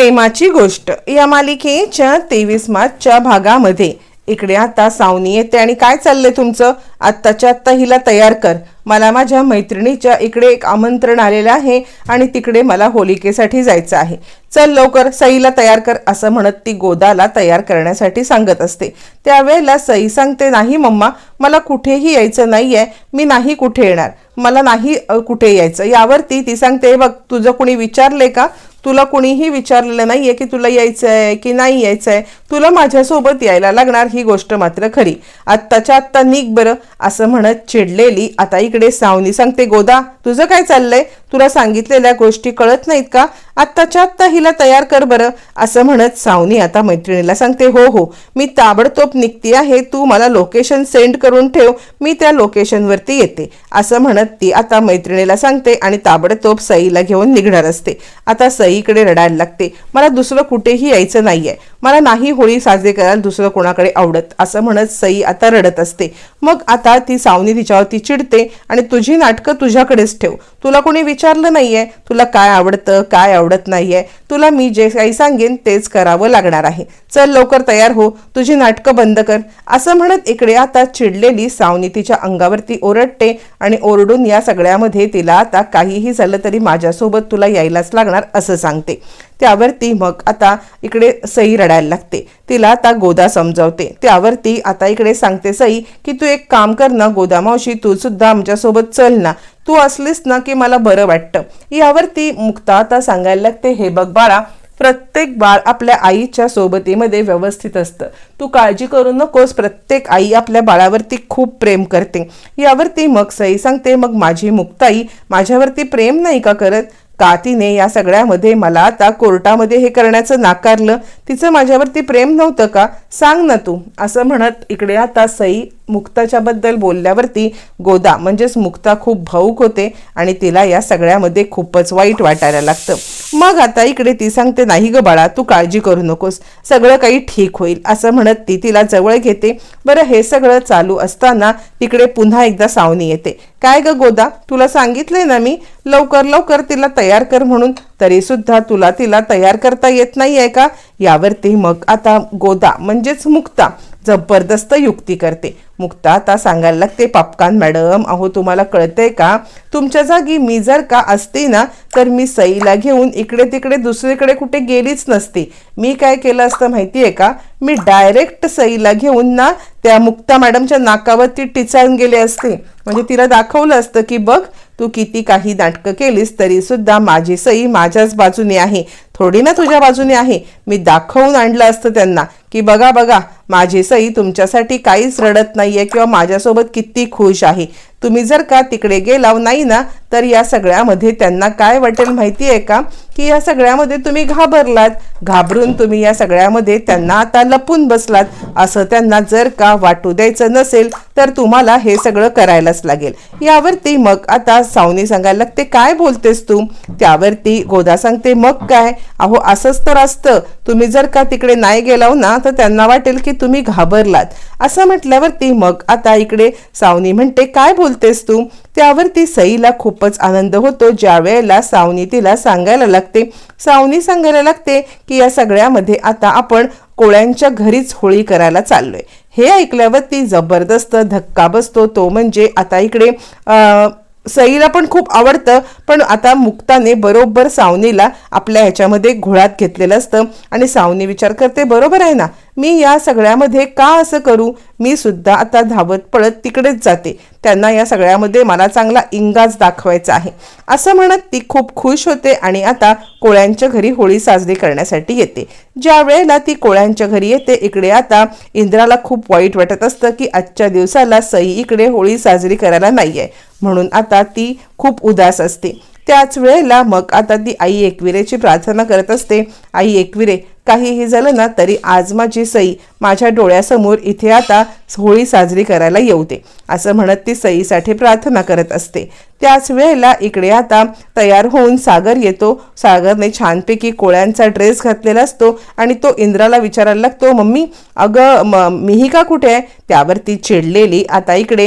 प्रेमाची गोष्ट. या मालिकेच्या तेवीस मार्चच्या भागामध्ये. इकडे आता सावनी येते आणि काय चाललंय तुमचं? आत्ताच्या आत्ता हिला तयार कर. मला माझ्या मैत्रिणीच्या इकडे एक आमंत्रण आलेलं आहे आणि तिकडे मला होलिकेसाठी जायचं आहे. चल लवकर सईला तयार कर असं म्हणत ती गोदाला तयार करण्यासाठी सांगत असते. त्यावेळेला सई सांगते नाही मम्मा मला कुठेही यायचं नाही आहे मी नाही कुठे येणार. मला नाही कुठे यायचं. यावरती ती सांगते बघ तुझं कुणी विचारले का? तुला कुणीही विचारलेलं नाहीये की तुला यायचं आहे की नाही यायचं आहे तुला माझ्यासोबत यायला लागणार ही गोष्ट मात्र खरी. आत्ताच्या आत्ता निघ बरं असं म्हणत चिडलेली आता इकडे सावनी सांगते गोदा तुझं काय चाललंय? तुला सांगितलेल्या गोष्टी कळत नाहीत का? आत्ताच्या आत्ता हिला तयार कर बरं असं म्हणत सावनी आता मैत्रिणीला सांगते हो हो मी ताबडतोब निघते आहे तू मला लोकेशन सेंड करून ठेव मी त्या लोकेशनवरती येते असं म्हणत ती आता मैत्रिणीला सांगते आणि ताबडतोब सईला घेऊन निघणार असते. आता सईकडे रडायला लागते मला दुसरं कुठेही यायचं नाही आहे मला नाही होळी साजरी करायला दुसरं कोणाकडे आवडत असं म्हणत सई आता रडत असते. मग आता ती सावनी तिच्यावरती चिडते आणि तुझी नाटकं तुझ्याकडेच ठेव. तुला कोणी विचारलं नाहीये तुला काय आवडतं काय आवडत नाहीये तुला मी जे काही सांगेन तेच करावं लागणार आहे. चल लवकर तयार हो तुझी नाटकं बंद कर. असं म्हणत इकडे आता चिडलेली सावनी तिच्या अंगावरती ओरडते आणि ओरडून या सगळ्यामध्ये तिला आता काहीही झालं तरी माझ्यासोबत तुला यायलाच लागणार असं सांगते. त्यावरती मग आता इकडे सई रडायला लागते. तिला आता गोदा समजावते. त्यावरती आता इकडे सांगते सई की तू एक काम कर ना गोदा मावशी तू सुद्धा आमच्यासोबत चल ना. तू असलीस ना की मला बरं वाटतं. यावरती मुक्ता आता सांगायला लागते हे बघ बाळा प्रत्येक बाळ आपल्या आईच्या सोबतीमध्ये व्यवस्थित असतं. तू काळजी करू नकोस प्रत्येक आई आपल्या बाळावरती खूप प्रेम करते. यावरती मग सई सांगते मग माझी मुक्ताई माझ्यावरती प्रेम नाही का करत? का तिने या सगळ्यामध्ये मला आता कोर्टामध्ये हे करण्याचं नाकारलं. तिचं माझ्यावरती प्रेम नव्हतं का? सांग ना तू. असं म्हणत इकडे आता सई मुक्ताच्या बद्दल बोलल्यावरती गोदा म्हणजेच मुक्ता खूप भाऊक होते आणि तिला या सगळ्यामध्ये खूपच वाईट वाटायला लागतं. मग आता इकडे ती सांगते नाही ग बाळा तू काळजी करू नकोस. सगळं काही ठीक होईल असं म्हणत ती तिला जवळ घेते. बरं हे सगळं चालू असताना तिकडे पुन्हा एकदा सावनी येते. काय ग गोदा तुला सांगितलंय ना मी? लवकर लवकर तिला तयार कर म्हणून. तरी सुद्धा तुला तिला तयार करता येत नाही आहे का? यावरती मग आता गोदा म्हणजेच मुक्ता जबरदस्त युक्ती करते. मुक्ता आता सांगायला लागते पापकान मॅडम अहो तुम्हाला कळतंय का? तुमच्या जागी मी जर का असते ना तर मी सईला घेऊन इकडे तिकडे दुसरीकडे कुठे गेलीच नसते. मी काय केलं असतं माहिती आहे का? मी डायरेक्ट सईला घेऊन ना त्या मुक्ता मॅडमच्या नाकावर ती टिचाळून गेले असते. म्हणजे तिला दाखवलं असतं की बघ तू किती काही नाटकं केलीस तरी सुद्धा माझी सई माझ्याच बाजूने आहे. थोडी ना तुझ्या बाजूने आहे. मी दाखवून आणलं असतं त्यांना की बघा बघा माझी सई तुमच्यासाठी काहीच रडत नाहीये किंवा माझ्यासोबत किती खुश आहे. तुम्ही जर का तिकडे गेलाव नाही ना तर या सगळ्यामध्ये त्यांना काय वाटेल माहिती आहे का? की या सगळ्यामध्ये तुम्ही घाबरलात. घाबरून तुम्ही या सगळ्यामध्ये त्यांना आता लपून बसलात. असं त्यांना जर का वाटू द्यायचं नसेल तर तुम्हाला हे सगळं करायलाच लागेल. यावरती मग आता सावनी सांगायला लागते काय बोलतेस तू? त्यावरती गोदा सांगते मग काय? अहो असंच तर असतं. तुम्ही जर का तिकडे नाही गेलाव ना तर त्यांना वाटेल की तुम्ही घाबरलात. असं म्हटल्यावरती मग आता इकडे सावनी म्हणते काय बोलतेस तू? त्यावरती सईला खूपच आनंद होतो ज्या वेळेला सावनी तिला सांगायला लागते. सावनी सांगायला लागते की या सगळ्यामध्ये आता आपण कोळ्यांच्या घरीच होळी करायला चाललोय. हे ऐकल्यावरती जबरदस्त धक्का बसतो. तो म्हणजे आता इकडे अं, सईला पण खूप आवडतं पण आता मुक्ताने बरोबर सावनीला आपल्या ह्याच्यामध्ये घोळात घेतलेलं असतं. आणि सावनी विचार करते बरोबर आहे ना? मी या सगळ्यामध्ये का असं करू? मी सुद्धा आता धावत पळत तिकडेच जाते. त्यांना या सगळ्यामध्ये मला चांगला इंगाज दाखवायचा आहे. असं म्हणत ती खूप खुश होते आणि आता कोळ्यांच्या घरी होळी साजरी करण्यासाठी येते. ज्या वेळेला ती कोळ्यांच्या घरी येते इकडे आता इंद्राला खूप वाईट वाटत असतं की आजच्या दिवसाला सई इकडे होळी साजरी करायला नाही आहे म्हणून आता ती खूप उदास असते. त्याच वेळेला मग आता ती आई एकविरेची प्रार्थना करत असते. आई एकविरे काहीही झालं ना तरी आज माझी सई माझ्या डोळ्यासमोर इथे आता होळी साजरी करायला येऊ दे असं म्हणत ती सईसाठी प्रार्थना करत असते. त्याच वेळेला इकडे आता तयार होऊन सागर येतो. सागरने छानपैकी कोळ्यांचा ड्रेस घातलेला असतो आणि तो इंद्राला विचारायला लागतो मम्मी अगं म मिहिका कुठे आहे? त्यावर ती चिडलेली आता इकडे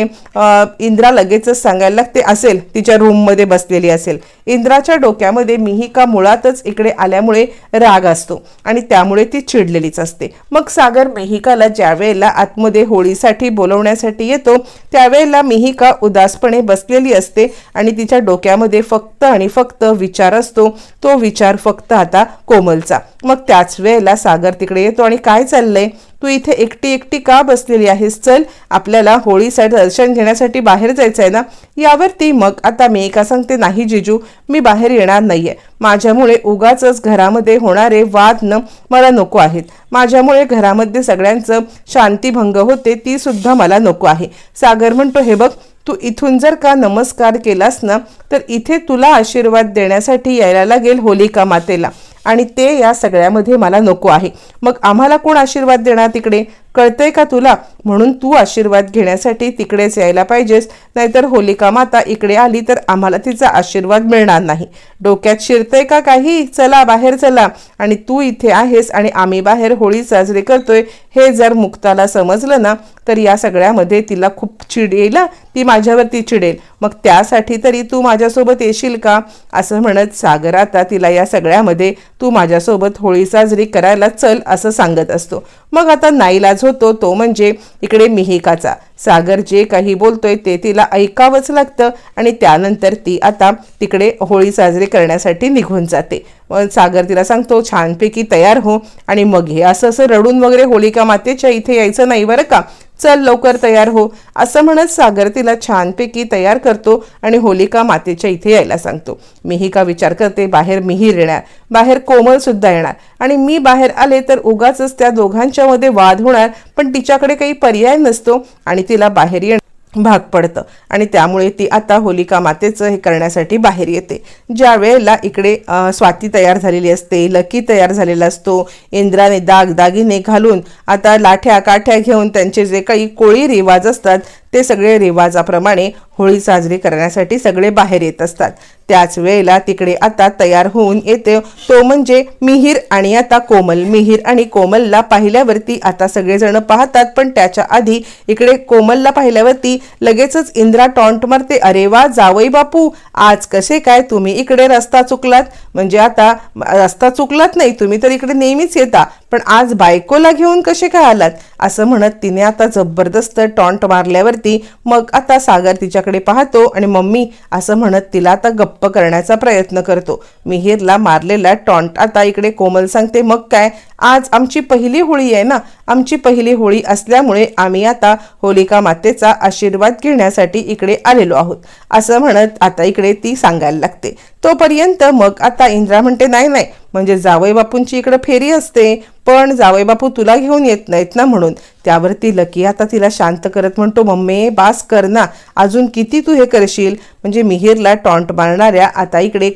इंद्रा लगेचच सांगायला लागते असेल तिच्या रूममध्ये बसलेली असेल. इंद्राच्या डोक्यामध्ये मिहिका मुळातच इकडे आल्यामुळे राग असतो आणि त्यामुळे ती चिडलेलीच असते. मग सागर मिहिकाला ज्या वेळेला आतमध्ये होळी आईसाठी बोलवण्यासाठी येतो त्यावेळेला मिहिका उदासपणे बसलेली असते आणि तिच्या डोक्यामध्ये फक्त आणि फक्त विचार असतो. तो विचार फक्त आता कोमलचा. मग त्याच वेळेला सागर तिकडे येतो आणि काय चाललंय? तू इथे एकटी एकटी का बसलेली आहेस? चल आपल्याला होळीसाठी दर्शन घेण्यासाठी बाहेर जायचं आहे ना? यावरती मग आता मी एका सांगते नाही जिजू मी बाहेर येणार नाहीये. माझ्यामुळे उगाच घरामध्ये होणारे वाद न मला नको आहेत. माझ्यामुळे घरामध्ये सगळ्यांचं शांतीभंग होते ती सुद्धा मला नको आहे. सागर म्हणतो हे बघ तू इथून जर का नमस्कार केलास ना तर इथे तुला आशीर्वाद देण्यासाठी यायला लागेल होलिका मातेला. आणि ते या सगळ्यामध्ये मला नको आहे. मग आम्हाला कोण आशीर्वाद देणार तिकडे? कळतंय का तुला? म्हणून तू आशीर्वाद घेण्यासाठी तिकडेच यायला पाहिजेस. नाहीतर होलिका माता इकडे आली तर आम्हाला तिचा आशीर्वाद मिळणार नाही. डोक्यात शिरतंय का काही? चला बाहेर चला. आणि तू इथे आहेस आणि आम्ही बाहेर होळी साजरी करतोय. हे जर मुक्ताला समजलं ना तर या सगळ्यामध्ये तिला खूप चिड येईल ती माझ्यावरती चिडेल मग त्यासाठी तरी तू माझ्यासोबत येशील का? असं म्हणत सागर आता तिला या सगळ्यामध्ये तू माझ्यासोबत होळी साजरी करायला चल असं सांगत असतो. मग आता नाईलाज होतो तो म्हणजे इकडे मिहिकाचा. सागर जे काही बोलतोय ते तिला ऐकावंच लागतं आणि त्यानंतर ती आता तिकडे होळी साजरी करण्यासाठी निघून जाते. मग सागर तिला सांगतो छानपैकी तयार हो आणि मग हे असं असं रडून वगैरे होलिका मातेच्या इथे यायचं नाही बरं का? चल लवकर तयार हो. असं म्हणत सागर तिला छानपैकी तयार करतो आणि होलिका मातेच्या इथे यायला सांगतो. मीही का विचार करते? बाहेर मिहीर येणार. बाहेर कोमल सुद्धा येणार. आणि मी बाहेर आले तर उगाच त्या दोघांच्या मध्ये वाद होणार. पण तिच्याकडे काही पर्याय नसतो आणि तिला बाहेर येणार भाग पडतं. आणि त्यामुळे ती आता होलिका मातेचं हे करण्यासाठी बाहेर येते. ज्या वेळेला इकडे स्वाती तयार झालेली असते लकी तयार झालेला असतो इंद्राने दाग दागिने घालून आता लाठ्या काठ्या घेऊन त्यांचे जे काही कोळी रिवाज असतात ते सगळे रिवाजाप्रमाणे होळी साजरी करण्यासाठी सगळे बाहेर येत असतात. त्याच वेळेला तिकडे आता तयार होऊन येते. तो म्हणजे मिहीर आणि आता कोमल. मिहीर आणि कोमलला पाहिल्यावरती आता सगळेजण पाहतात पण त्याच्या आधी इकडे कोमलला पाहिल्यावरती लगेचच इंद्रा टॉन्ट मारते. अरे वा जावई बापू आज कसे काय तुम्ही इकडे रस्ता चुकलात? म्हणजे आता रस्ता चुकलात नाही तुम्ही तर इकडे नेहमीच येता. पण आज बायकोला घेऊन कसे काय आलात? असं म्हणत तिने आता जबरदस्त टॉन्ट मारल्यावरती मग आता सागर तिच्याकडे पाहतो आणि मम्मी असं म्हणत तिला आता गप्प करण्याचा प्रयत्न करतो. मिहीरला मारलेला टॉन्ट आता इकडे कोमल सांगते मग काय? आज आमची पहिली होळी आहे ना? आमची पहिली होळी असल्यामुळे आम्ही आता होलिका मातेचा आशीर्वाद घेण्यासाठी इकडे आलेलो आहोत. असं म्हणत आता इकडे ती सांगायला लागते. तोपर्यंत मग आता इंद्रा म्हणते नाही नाही म्हणजे जावई बापूंची इकडं फेरी असते पण जावई बापू तुला घेऊन येत नाहीत ना म्हणून. त्यावरती लकी आता तिला शांत करत म्हणतो मम्मी बास कर ना अजून किती तू हे करशील? म्हणजे मिहीरला टॉन्ट मारणाऱ्या आता इकडे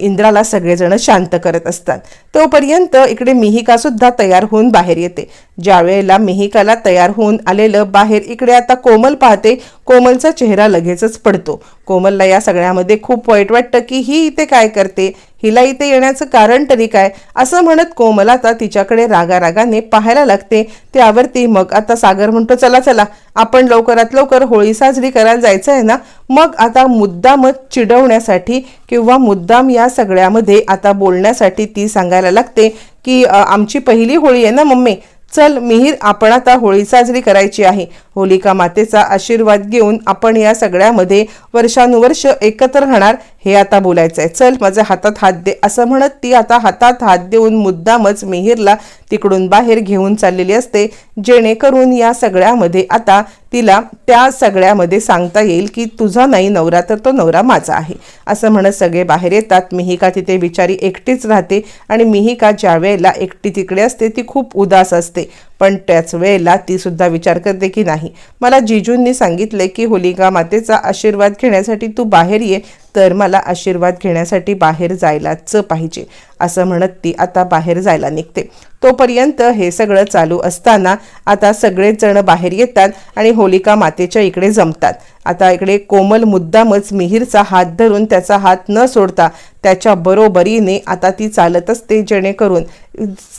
इंद्राला सगळेजण शांत करत असतात. तोपर्यंत इकडे मिहिका सुद्धा तयार होऊन बाहेर येते. ज्या वेळेला मिहिकाला तयार होऊन आलेलं बाहेर इकडे आता कोमल पाहते कोमलचा चेहरा लगेचच पडतो. कोमलला या सगळ्यामध्ये खूप वाईट वाटतं की ही इथे काय करते? हिला इथे येण्याचं कारण तरी काय? असं म्हणत कोमल आता तिच्याकडे रागारागाने पाहायला लागते. त्यावरती मग आता सागर म्हणतो चला चला आपण लवकरात लवकर होळी साजरी करायला जायचं आहे ना? मग आता मुद्दामच चिडवण्यासाठी किंवा मुद्दाम या सगळ्यामध्ये आता बोलण्यासाठी ती सांगायला लागते की आमची पहिली होळी आहे ना मम्मी? चल मिहीर आपण आता होळी साजरी करायची आहे. होलिका मातेचा आशीर्वाद घेऊन आपण या सगळ्यामध्ये वर्षानुवर्ष एकत्र राहणार हे आता बोलायचं आहे चल माझ्या हातात हात दे. असं म्हणत ती आता हातात हात देऊन मुद्दामच मिहीरला तिकडून बाहेर घेऊन चाललेली असते. जेणेकरून या सगळ्यामध्ये आता तिला त्या सगळ्यामध्ये सांगता येईल की तुझा नाही नवरा तर तो नवरा माझा आहे. असं म्हणत सगळे बाहेर येतात. मिहिका तिथे बिचारी एकटीच राहते आणि मिहिका ज्या वेळेला एकटी तिकडे असते ती खूप उदास असते. पण त्याच वेळेला ती सुद्धा विचार करते की नाही. मला जिजूंनी सांगितले की होलिका मातेचा आशीर्वाद घेण्यासाठी तू बाहेर ये तर मला आशीर्वाद घेण्यासाठी बाहेर जायलाच पाहिजे. असं म्हणत ती आता बाहेर जायला निघते. तोपर्यंत हे सगळं चालू असताना आता सगळेच जण बाहेर येतात आणि होलिका मातेच्या इकडे जमतात. आता इकडे कोमल मुद्दामच मिहीरचा हात धरून त्याचा हात न सोडता त्याच्या बरोबरीने आता ती चालत असते जेणेकरून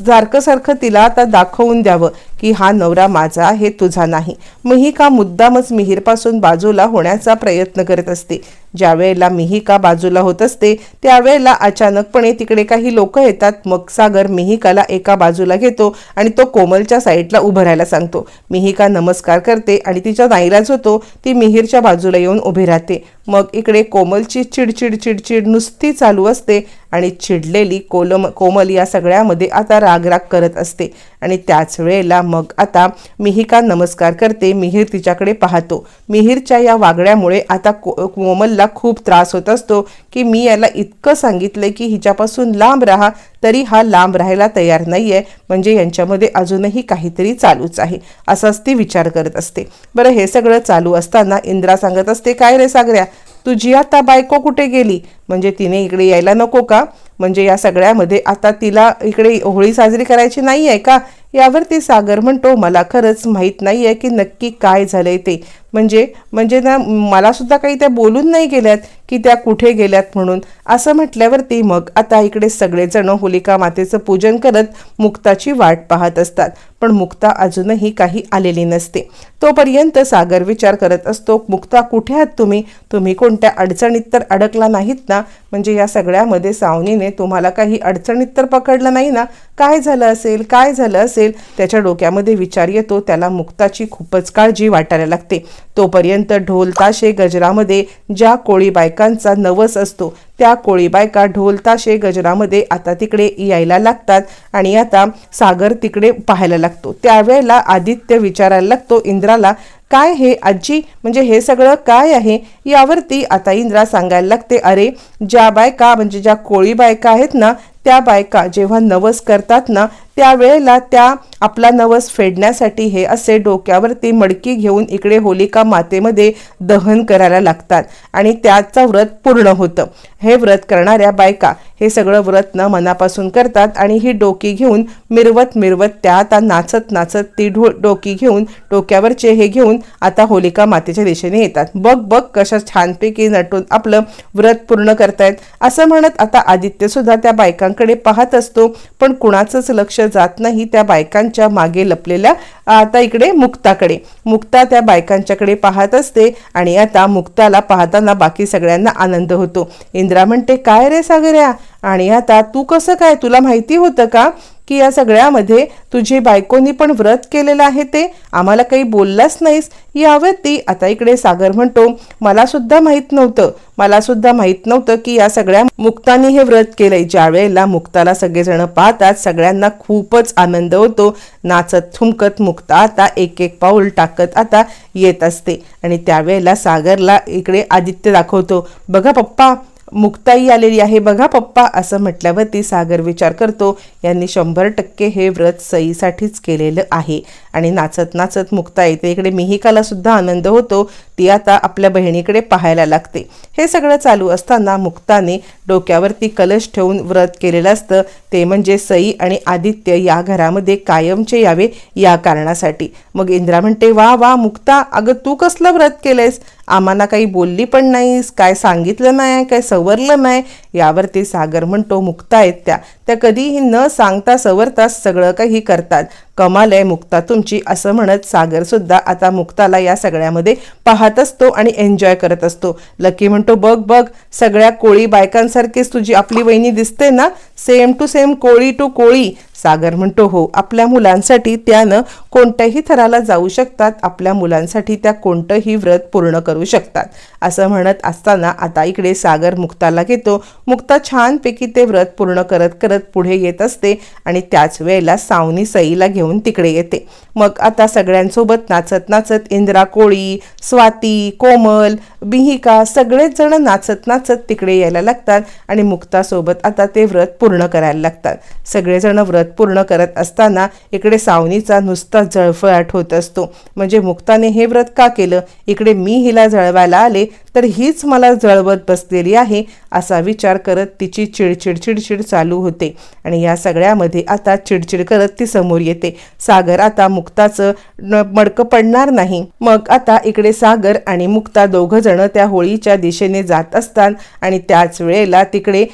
सारखं सारखं तिला आता दाखवून द्यावं की हा नवरा माझा हे तुझा नाही. मिहिका मुद्दामच मिहीरपासून बाजूला होण्याचा प्रयत्न करत असते. ज्या वेळेला मिहिका बाजूला होत असते त्यावेळेला अचानकपणे तिकडे काही लोक येतात. मग सागर मिहिकाला एका बाजूला घेतो आणि तो कोमलच्या साईडला उभं राहायला सांगतो. मिहिका नमस्कार करते आणि तिच्या नाईलाज होतो. ती मिहीरच्या बाजूला येऊन उभी राहते. मग इकडे कोमलची चिडचिड चिडचिड नुसती चालू असते. आणि चिडलेली कोलम कोमल या सगळ्यामध्ये आता रागराग करत असते. आणि त्याच वेळेला मग आता मिहिका नमस्कार करते. मिहीर तिच्याकडे पाहतो. मिहीरच्या या वागण्यामुळे आता को कोमलला खूप त्रास होत असतो की मी याला इतकं सांगितलं की हिच्यापासून लांब राहा तरी हा लांब राहायला तयार नाही आहे म्हणजे यांच्यामध्ये अजूनही काहीतरी चालूच आहे असाच ती विचार करत असते. बरं हे सगळं चालू असताना इंद्रा सांगत असते काय रे सागऱ्या तुझी आता बायको कुठे गेली? म्हणजे तिने इकडे यायला नको का? म्हणजे या सगळ्यामध्ये आता तिला इकडे होळी साजरी करायची नाही आहे का यावरती सागर म्हणतो मला खरंच माहीत नाही आहे की नक्की काय झालंय ते. म्हणजे म्हणजे ना मलासुद्धा काही त्या बोलून नाही गेल्यात की त्या कुठे गेल्यात म्हणून. असं म्हटल्यावरती मग आता इकडे सगळेजण होलिका मातेचं पूजन करत मुक्ताची वाट पाहत असतात. पण मुक्ता अजूनही काही आलेली नसते. तोपर्यंत सागर विचार करत असतो मुक्ता कुठे आहात तुम्ही? तुम्ही कोणत्या अडचणीत तर अडकला नाहीत ना? म्हणजे या सगळ्यामध्ये सावनीने तुम्हाला काही अडचणीत तर पकडलं नाही ना? काय झालं असेल? काय झालं असेल? त्याच्या डोक्यामध्ये विचार येतो त्याला मुक्ताची खूपच काळजी वाटायला लागते. तोपर्यंत ढोल ताशे गजरामध्ये ज्या कोळी बायकांचा नवस असतो त्या कोळी बायका ढोल ताशे गजरामध्ये आता तिकडे यायला लागतात आणि आता सागर तिकडे पाहायला लागतो. त्यावेळेला आदित्य विचारायला लागतो इंद्राला काय हे आजी? म्हणजे हे सगळं काय आहे? यावरती आता इंद्रा सांगायला लागते अरे ज्या बायका म्हणजे ज्या कोळी बायका आहेत ना त्या बायका जेव्हा नवस करतात ना त्यावेळेला त्या आपला नवस फेडण्यासाठी हे असे डोक्यावरती मडकी घेऊन इकडे होलिका मातेमध्ये दहन करायला लागतात आणि त्याचं व्रत पूर्ण होतं. हे व्रत करणाऱ्या बायका हे सगळं व्रत न मनापासून करतात आणि ही डोकी घेऊन मिरवत मिरवत त्या आता नाचत नाचत ती ढो डोकी घेऊन डोक्यावरचे हे घेऊन आता होलिका मातेच्या दिशेने येतात. बघ बघ कशा छानपैकी नटून आपलं व्रत पूर्ण करतायत. असं म्हणत आता आदित्यसुद्धा त्या बायका बायकांकडे पाहत असतो पण कुणाचंच लक्ष जात नाही त्या बायकांच्या मागे लपलेल्या आता इकडे मुक्ताकडे. मुक्ता त्या बायकांच्याकडे पाहत असते आणि आता मुक्ताला पाहताना बाकी सगळ्यांना आनंद होतो. इंद्रा म्हणते काय रे सागर्या आणि आता तू कसं काय? तुला माहिती होतं का? की या सगळ्यामध्ये तुझी बायकोनी पण व्रत केलेलं आहे ते आम्हाला काही बोललाच नाहीस. यावरती आता इकडे सागर म्हणतो मला सुद्धा माहीत नव्हतं मला सुद्धा माहीत नव्हतं की या सगळ्या मुक्तानी हे व्रत केलंय. ज्या वेळेला मुक्ताला सगळेजण पाहतात सगळ्यांना खूपच आनंद होतो. नाचत थुमकत मुक्ता आता एक एक पाऊल टाकत आता येत असते. आणि त्यावेळेला सागरला इकडे आदित्य दाखवतो बघा पप्पा मुक्ताई आलेली आहे. बघा पप्पा असं म्हटल्यावरती सागर विचार करतो यांनी शंभर टक्के हे व्रत सईसाठीच केलेलं आहे. आणि नाचत नाचत मुक्ताई येते इकडे मिहिकाला सुद्धा आनंद होतो ती आता आपल्या बहिणीकडे पाहायला लागते. हे सगळं चालू असताना मुक्ताने डोक्यावरती कलश ठेवून व्रत केलेलं असतं. ते म्हणजे सई आणि आदित्य या घरामध्ये कायमचे यावे या कारणासाठी. मग इंद्रा म्हणते वा वा मुक्ता अगं तू कसलं व्रत केलंयस? आम्हाला काही बोलली पण नाहीस काय सांगितलं नाही काय सवरलं नाही? यावरती सागर म्हणतो मुक्ता आहेत त्या. त्या कधीही न सांगता सवरता सगळं काही करतात. कमाल आहे मुक्ता तुमची असं म्हणत सागर सुद्धा आता मुक्ताला या सगळ्यामध्ये पाहत असतो आणि एन्जॉय करत असतो. लकी म्हणतो बघ बघ सगळ्या कोळी बायकांसाठी बायकांसारखीच तुझी आपली वहिनी दिसते ना same to same Koli to Koli. Sagar म्हणतो हो आपल्या मुलांसाठी त्यानं कोणत्याही थराला जाऊ शकतात. आपल्या मुलांसाठी त्या कोणतंही व्रत पूर्ण करू शकतात. असं म्हणत असताना आता इकडे सागर मुक्ताला घेतो. मुक्ता छानपैकी ते व्रत पूर्ण करत करत पुढे येत असते आणि त्याच वेळेला सावनी सईला घेऊन तिकडे येते. मग आता सगळ्यांसोबत नाचत नाचत इंद्रा कोळी स्वाती कोमल बिहिका सगळेच जण नाचत नाचत तिकडे यायला लागतात आणि मुक्तासोबत आता ते व्रत पूर्ण करायला लागतात. सगळेजण व्रत पूर्ण करत असताना इकडे सावनीचा नुसता जळफळाट होत असतो. म्हणजे मुक्ताने हे व्रत का केलं? इकडे मी हिला जळवायला आले तर हीच मला जळवत बसलेली आहे असा विचार करत तिची चिडचिड चिडचिड चालू होते. आणि या सगळ्यामध्ये आता चिडचिड करत ती समोर येते. सागर आता मुक्ताचं न- मडकं पडणार नाही. मग आता इकडे सागर आणि मुक्ता दोघं जण त्या होळीच्या दिशेने जात असतात आणि त्याच वेळेला तिकडे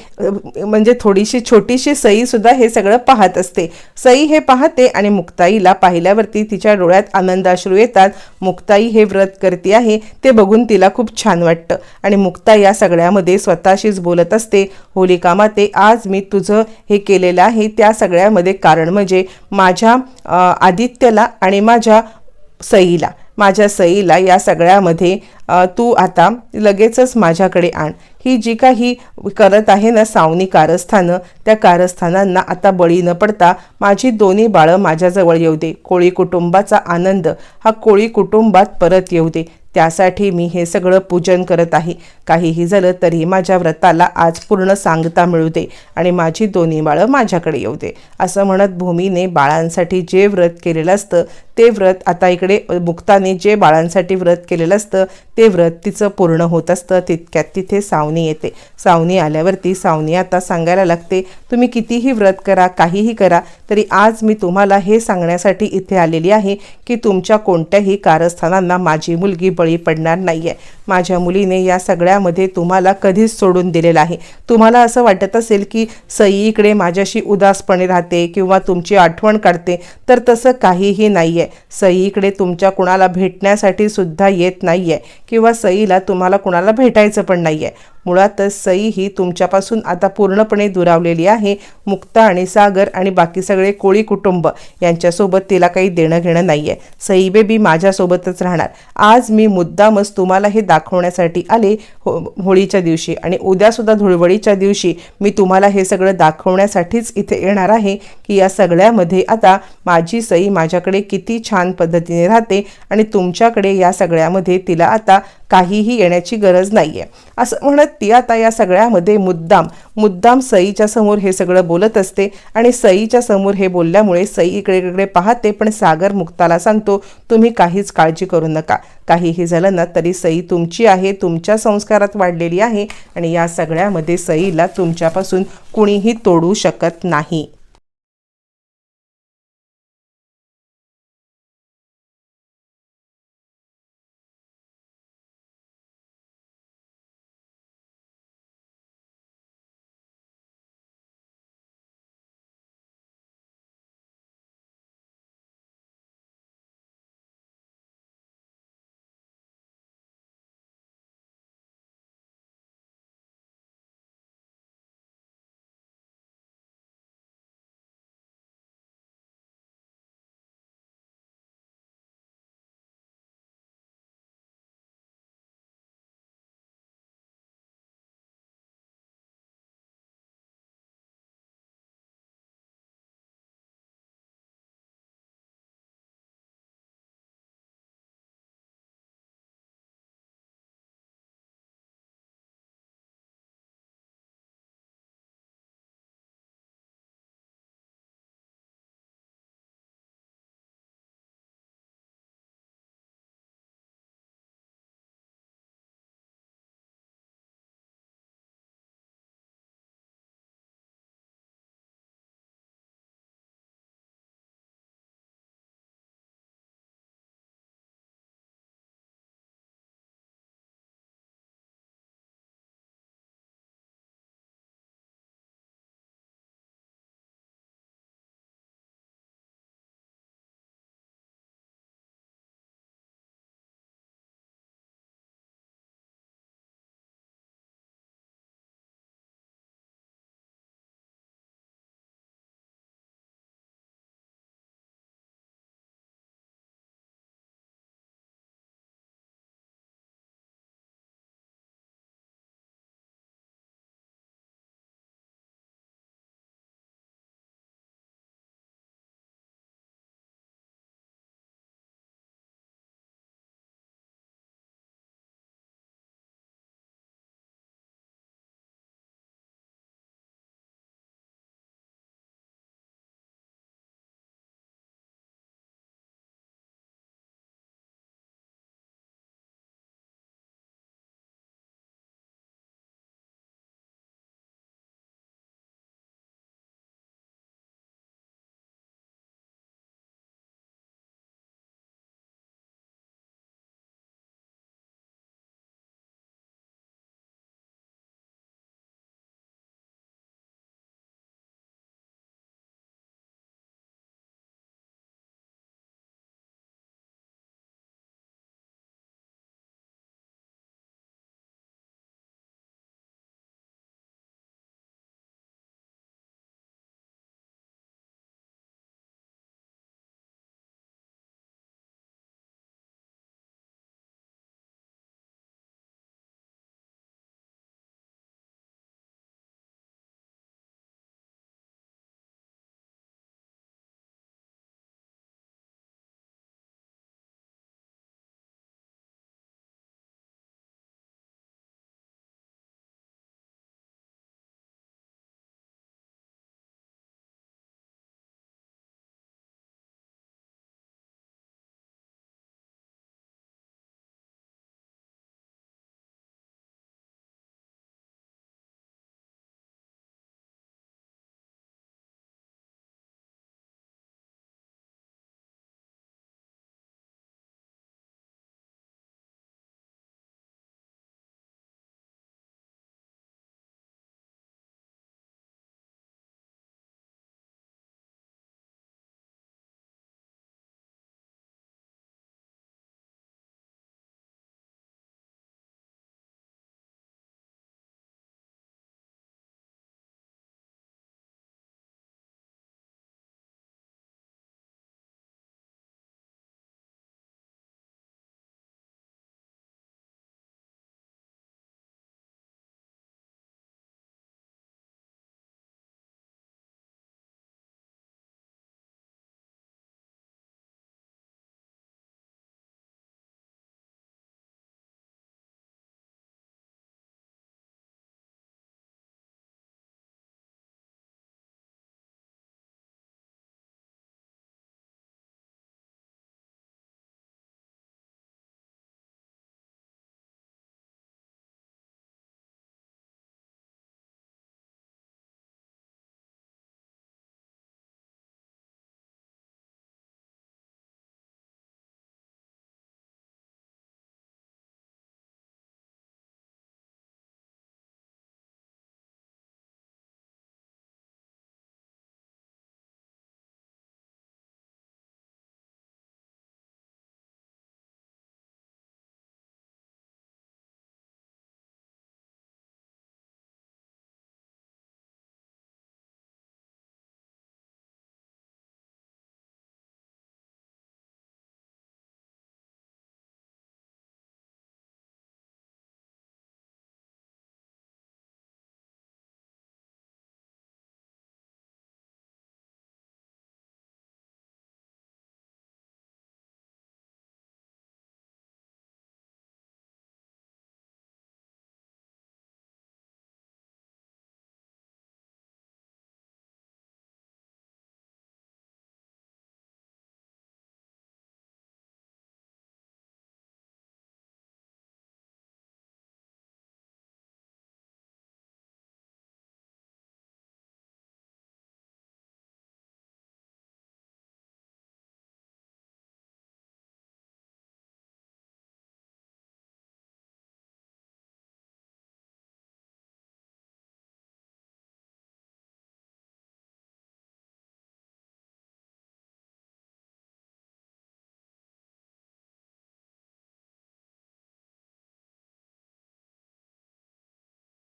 म्हणजे थोडीशी छोटीशी सईसुद्धा हे सगळं पाहत असते. सई हे पाहते आणि मुक्ताईला पाहिल्यावरती तिच्या डोळ्यात आनंदाश्रू येतात. मुक्ताई हे व्रत करते आहे. ते बघून तिला खूप छान वाटतं. वाटतं आणि मुक्ता या सगळ्यामध्ये स्वतःशीच बोलत असते होलिका माते आज मी तुझं हे केलेलं आहे त्या सगळ्यामध्ये कारण म्हणजे माझ्या आदित्यला आणि माझ्या सईला माझ्या सईला या सगळ्यामध्ये तू आता लगेचच माझ्याकडे आण. ही जी काही करत आहे ना सावनी कारस्थानं त्या कारस्थानांना आता बळी न पडता माझी दोन्ही बाळं माझ्याजवळ येऊ दे. कोळी कुटुंबाचा आनंद हा कोळी कुटुंबात परत येऊ दे. त्यासाठी मी हे सगळं पूजन करत आहे. काहीही झालं तरी माझ्या व्रताला आज पूर्ण सांगता मिळू दे आणि माझी दोन्ही बाळं माझ्याकडे येऊ दे. असं म्हणत भूमीने बाळांसाठी जे व्रत केलेलं असतं ते व्रत आता इकडे मुक्ताने जे बाळांसाठी व्रत केलेलं असतं ते व्रत तिचं पूर्ण होत असतं तितक्यात तिथे सावनी येते. सावनी आल्यावरती सावनी आता सांगायला लागते तुम्ही कितीही व्रत करा काहीही करा तरी आज मी तुम्हाला हे सांगण्यासाठी इथे आलेली आहे की तुमच्या कोणत्याही कारस्थानांना माझी मुलगी बळी पडणार नाही आहे माझ्या मुलीने या सगळ्यामध्ये तुम्हाला कधीच सोडून दिलेलं आहे. तुम्हाला असं वाटत असेल की सई इकडे माझ्याशी उदासपणे राहते किंवा तुमची आठवण काढते तर तसं काहीही नाही आहे सई इकडे तुमच्या कुणाला भेटण्यासाठी सुद्धा येत नाही आहे किंवा सईला तुम्हाला कुणाला भेटायचं पण नाही आहे मुळातच सई ही तुमच्यापासून आता पूर्णपणे दुरावलेली आहे. मुक्ता आणि सागर आणि बाकी सगळे कोळी कुटुंब यांच्यासोबत तिला काही देणं घेणं नाही आहे सई बेबी माझ्यासोबतच राहणार. आज मी मुद्दामच तुम्हाला हे दाखवण्यासाठी आले हो होळीच्या दिवशी आणि उद्यासुद्धा धुळवडीच्या दिवशी मी तुम्हाला हे सगळं दाखवण्यासाठीच इथे येणार आहे की या सगळ्यामध्ये आता माझी सई माझ्याकडे किती छान पद्धतीने राहते आणि तुमच्याकडे या सगळ्यामध्ये तिला आता काहीही येण्याची गरज नाही आहे असं म्हणत ती आता या सगळ्यामध्ये मुद्दाम मुद्दाम सईच्या समोर हे सगळं बोलत असते आणि सईच्या समोर हे बोलल्यामुळे सई इकडे इकडे पाहते पण सागर मुक्ताला सांगतो तुम्ही काहीच काळजी करू नका. काहीही झालं ना तरी सई तुमची आहे तुमच्या संस्कारात वाढलेली आहे आणि या सगळ्यामध्ये सईला तुमच्यापासून कुणीही तोडू शकत नाही.